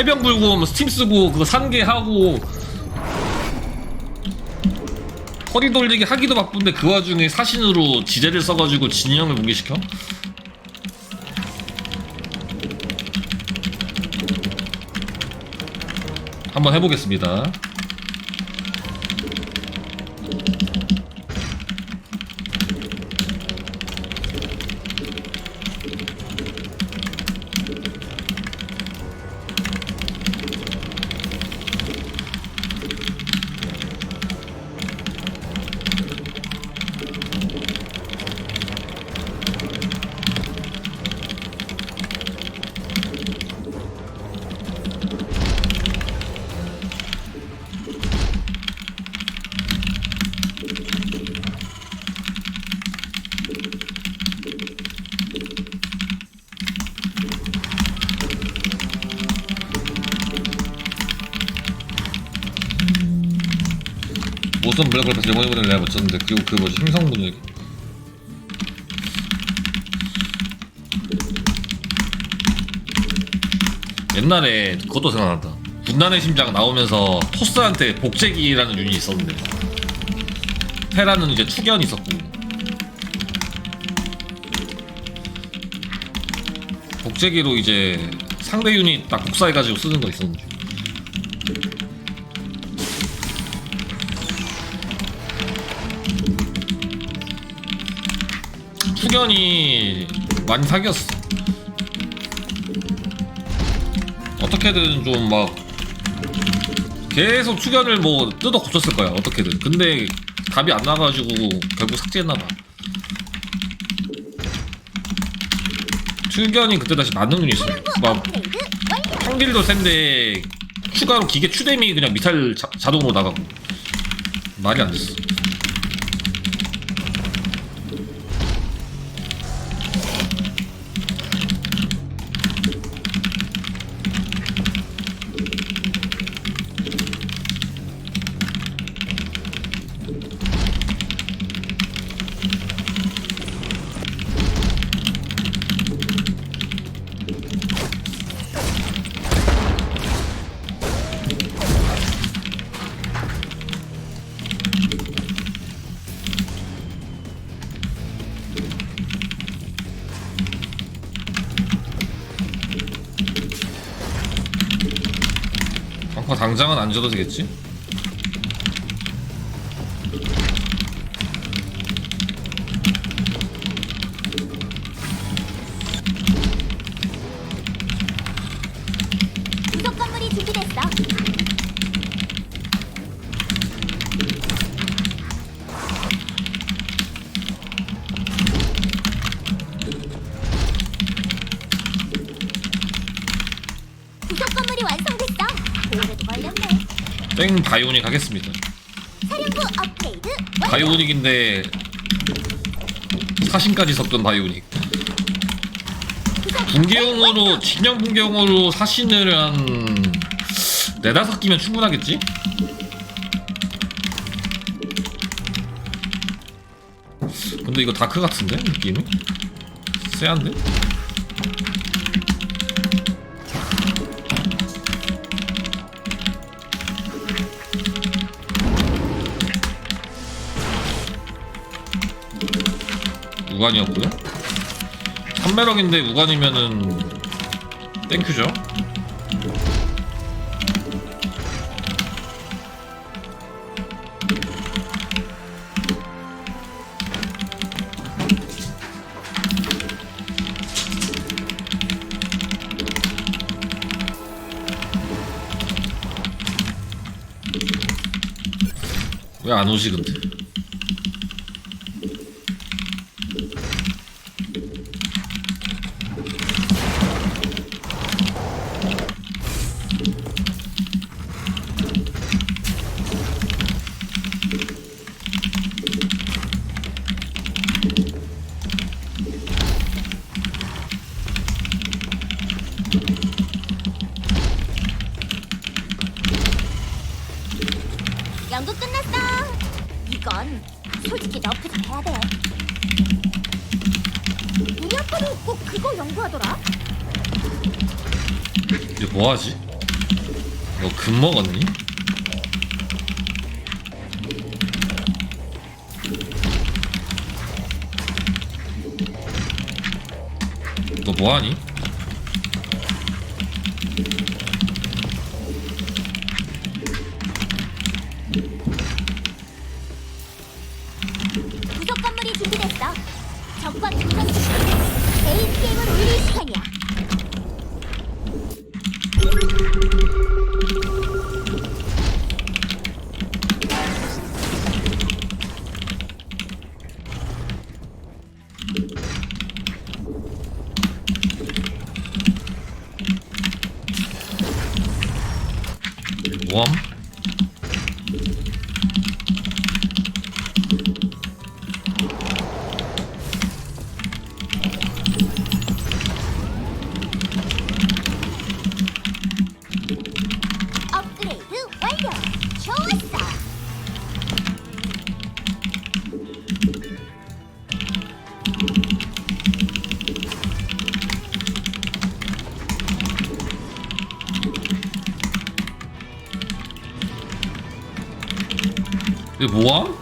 해병 불고 스팀 쓰고 그거 산게 하고 허리 돌리기 하기도 바쁜데 그 와중에 사신으로 지뢰를 써가지고 진영을 붕괴시켜? 한번 해보겠습니다. 무슨 블랙홀 패스 일본인분을 내가 붙였는데 그리고 그 뭐지? 힘성분을 옛날에 그것도 생각난다. 분단의 심장 나오면서 토스한테 복제기라는 유닛이 있었는데. 테라는 이제 투견이 있었고. 복제기로 이제 상대 유닛 딱 복사해가지고 쓰는 거 있었는데 투견이 많이 사귀었어. 어떻게든 좀 막 계속 투견을 뭐 뜯어 고쳤을 거야 어떻게든. 근데 답이 안 나가지고 결국 삭제했나봐. 투견이 그때 다시 눈이 있어. 막 업그레이드 완료. 평딜도 센데 추가로 기계 추뎀이 그냥 미탈 자, 자동으로 나가고 말이 안 됐어. 당장은 안 줘도 되겠지? 땡 바이오닉 하겠습니다. 사령부 업그레이드 완료. 바이오닉인데 사신까지 섞은 바이오닉. 붕괴용으로 진영 붕괴용으로 사신을 한 네다섯 끼면 충분하겠지? 근데 이거 다크 같은데 느낌이? 쎄한데? 무관이었고요. 3매력인데 무관이면은 땡큐죠. 왜 안 오지 근데? 그거 연구하더라. 이제 뭐하지? 너 금 먹었니? 너 뭐하니? 뭐함? 업그레이드 완료. 좋았어. 이게 뭐함?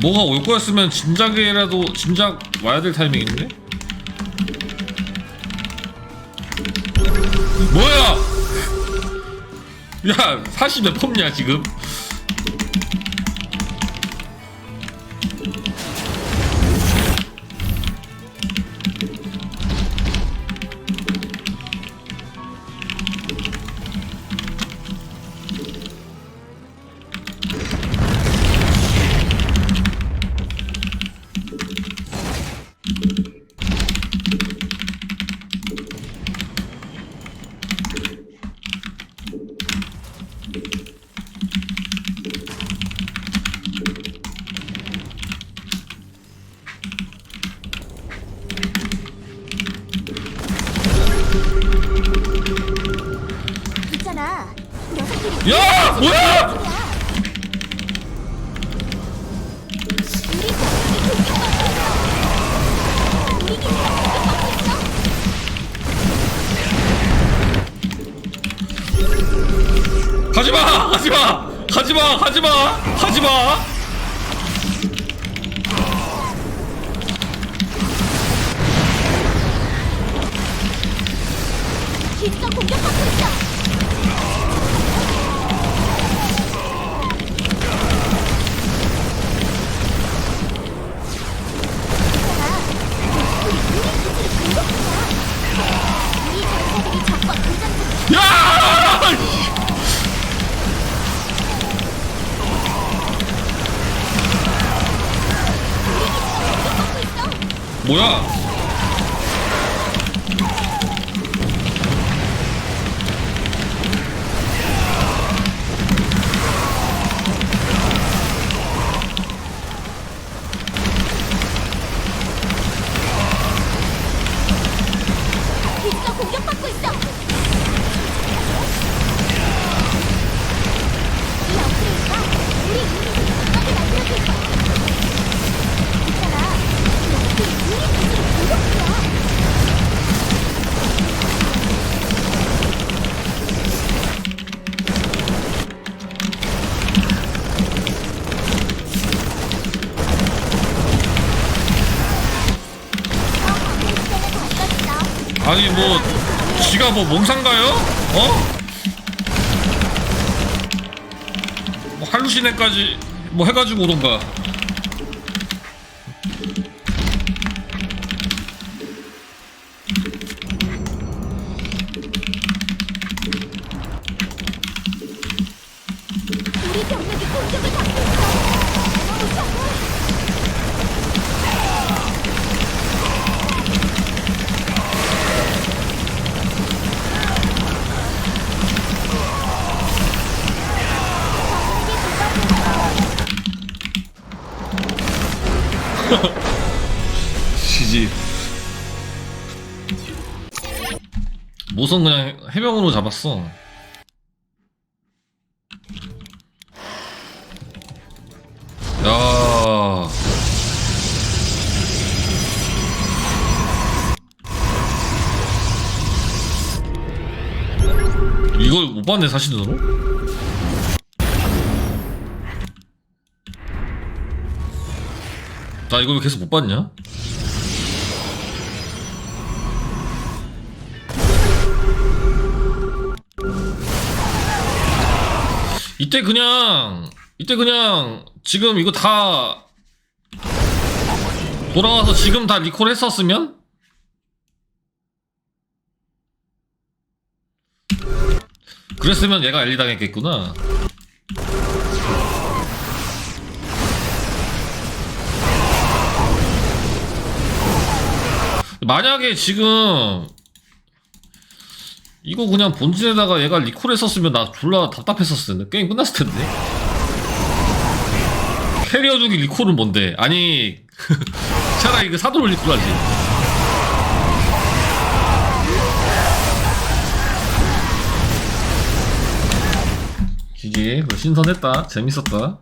뭐가 올 거였으면 진작에라도 진작 와야 될 타이밍인데? 뭐야? 야, 사시 몇 펌냐 지금? 뭐야? 있어. 가지마! 가지마! 가지마! 가지마! 가지마! 뭐야? 아니 뭐 지가 뭐 몽상가요? 어? 뭐 할루시네까지 뭐 해가지고 오던가 지지. 모선 그냥 해병으로 잡았어. 야. 이걸 못 봤네 사실대로. 나 이거 왜 계속 못 봤냐? 이때 그냥 이때 그냥 지금 이거 다 돌아와서 지금 다 리콜 했었으면 그랬으면 얘가 엘리 당했겠구나. 만약에 지금 이거 그냥 본진에다가 얘가 리콜 했었으면 나 졸라 답답했었을 텐데. 게임 끝났을 텐데. 캐리어 주기 리콜은 뭔데? 아니 차라리 그 사도를 리콜 하지. GG 그거 신선했다. 재밌었다